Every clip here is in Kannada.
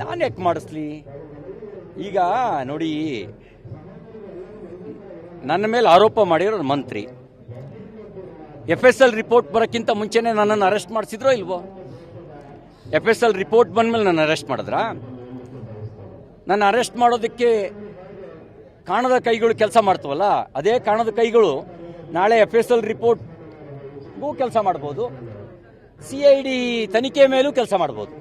ನಾನು ಯಾಕೆ ಮಾಡಿಸ್ಲಿ? ಈಗ ನೋಡಿ, ನನ್ನ ಮೇಲೆ ಆರೋಪ ಮಾಡಿರೋ ಮಂತ್ರಿ. ಎಫ್ ಎಸ್ ಎಲ್ ರಿಪೋರ್ಟ್ ಬರೋಕ್ಕಿಂತ ಮುಂಚೆನೇ ನನ್ನನ್ನು ಅರೆಸ್ಟ್ ಮಾಡಿಸಿದ್ರೋ ಇಲ್ವೋ? ಎಫ್ ಎಸ್ ಎಲ್ ರಿಪೋರ್ಟ್ ಬಂದಮೇಲೆ ನನ್ನ ಅರೆಸ್ಟ್ ಮಾಡಿದ್ರಾ? ನನ್ನ ಅರೆಸ್ಟ್ ಮಾಡೋದಕ್ಕೆ ಕಾಣದ ಕೈಗಳು ಕೆಲಸ ಮಾಡ್ತವಲ್ಲ, ಅದೇ ಕಾಣದ ಕೈಗಳು ನಾಳೆ ಎಫ್ ಎಸ್ ಎಲ್ ರಿಪೋರ್ಟ್ಗೂ ಕೆಲಸ ಮಾಡ್ಬೋದು. ಸಿ ಐ ಡಿ ತನಿಖೆ ಮೇಲೂ ಕೆಲಸ ಮಾಡಬಹುದು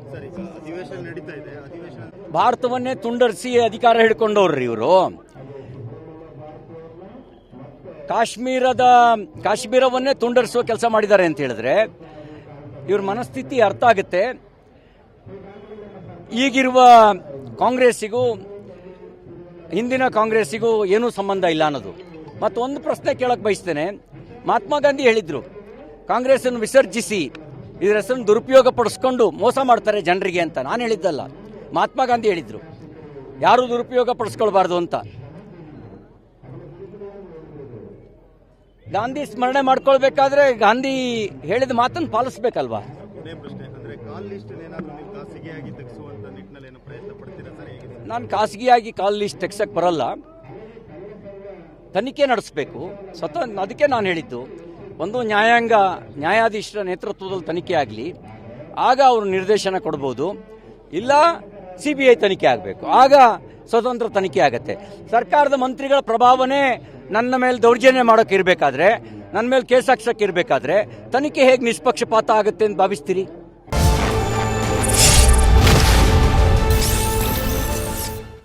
ಭಾರತವನ್ನೇ ತುಂಡರಿಸಿ ಅಧಿಕಾರ ಹಿಡ್ಕೊಂಡವ್ರಿ ಇವರು. ಕಾಶ್ಮೀರದ ಕಾಶ್ಮೀರವನ್ನೇ ತುಂಡರಿಸುವ ಕೆಲಸ ಮಾಡಿದ್ದಾರೆ ಅಂತ ಹೇಳಿದ್ರೆ ಇವ್ರ ಮನಸ್ಥಿತಿ ಅರ್ಥ ಆಗುತ್ತೆ. ಈಗಿರುವ ಕಾಂಗ್ರೆಸ್ಸಿಗೂ ಹಿಂದಿನ ಕಾಂಗ್ರೆಸ್ಸಿಗೂ ಏನೂ ಸಂಬಂಧ ಇಲ್ಲ ಅನ್ನೋದು. ಮತ್ತೊಂದು ಪ್ರಶ್ನೆ ಕೇಳಕ್ ಬಯಸ್ತೇನೆ. ಮಹಾತ್ಮ ಗಾಂಧಿ ಹೇಳಿದ್ರು ಕಾಂಗ್ರೆಸ್ಸನ್ನು ವಿಸರ್ಜಿಸಿ ಇದರ ಹೆಸರನ್ನು ದುರುಪಯೋಗ ಪಡಿಸ್ಕೊಂಡು ಮೋಸ ಮಾಡ್ತಾರೆ ಜನರಿಗೆ ಅಂತ ನಾನು ಹೇಳಿದ್ದಲ್ಲ. ಮಹಾತ್ಮ ಗಾಂಧಿ ಹೇಳಿದ್ರು. ಯಾರು ದುರುಪಯೋಗ ಪಡಿಸ್ಕೊಳ್ಬಾರ್ದು ಅಂತ? ಗಾಂಧಿ ಸ್ಮರಣೆ ಮಾಡ್ಕೊಳ್ಬೇಕಾದ್ರೆ ಗಾಂಧಿ ಹೇಳಿದ ಮಾತನ್ನು ಪಾಲಿಸ್ಬೇಕಲ್ವಾ? ನಾನು ಖಾಸಗಿಯಾಗಿ ಕಾಲ್ ಲಿಸ್ಟ್ ತೆಗ್ಸಕ್ಕೆ ಬರಲ್ಲ. ತನಿಖೆ ನಡೆಸಬೇಕು. ಸ್ವತಃ ಅದಕ್ಕೆ ನಾನು ಹೇಳಿದ್ದು. ಒಂದು ನ್ಯಾಯಾಂಗ, ನ್ಯಾಯಾಧೀಶರ ನೇತೃತ್ವದಲ್ಲಿ ತನಿಖೆ ಆಗಲಿ, ಆಗ ಅವರು ನಿರ್ದೇಶನ ಕೊಡ್ಬೋದು. ಇಲ್ಲ ಸಿ ಬಿ ಐ ತನಿಖೆ ಆಗಬೇಕು. ಆಗ ಸ್ವತಂತ್ರ ತನಿಖೆ ಆಗುತ್ತೆ. ಸರ್ಕಾರದ ಮಂತ್ರಿಗಳ ಪ್ರಭಾವನೇ ನನ್ನ ಮೇಲೆ ದೌರ್ಜನ್ಯ ಮಾಡೋಕೆ ಇರಬೇಕಾದ್ರೆ, ನನ್ನ ಮೇಲೆ ಕೇಸ್ ಹಾಕ್ಸಕ್ಕೆ ಇರಬೇಕಾದ್ರೆ, ತನಿಖೆ ಹೇಗೆ ನಿಷ್ಪಕ್ಷಪಾತ ಆಗುತ್ತೆ ಅಂತ ಭಾವಿಸ್ತೀರಿ?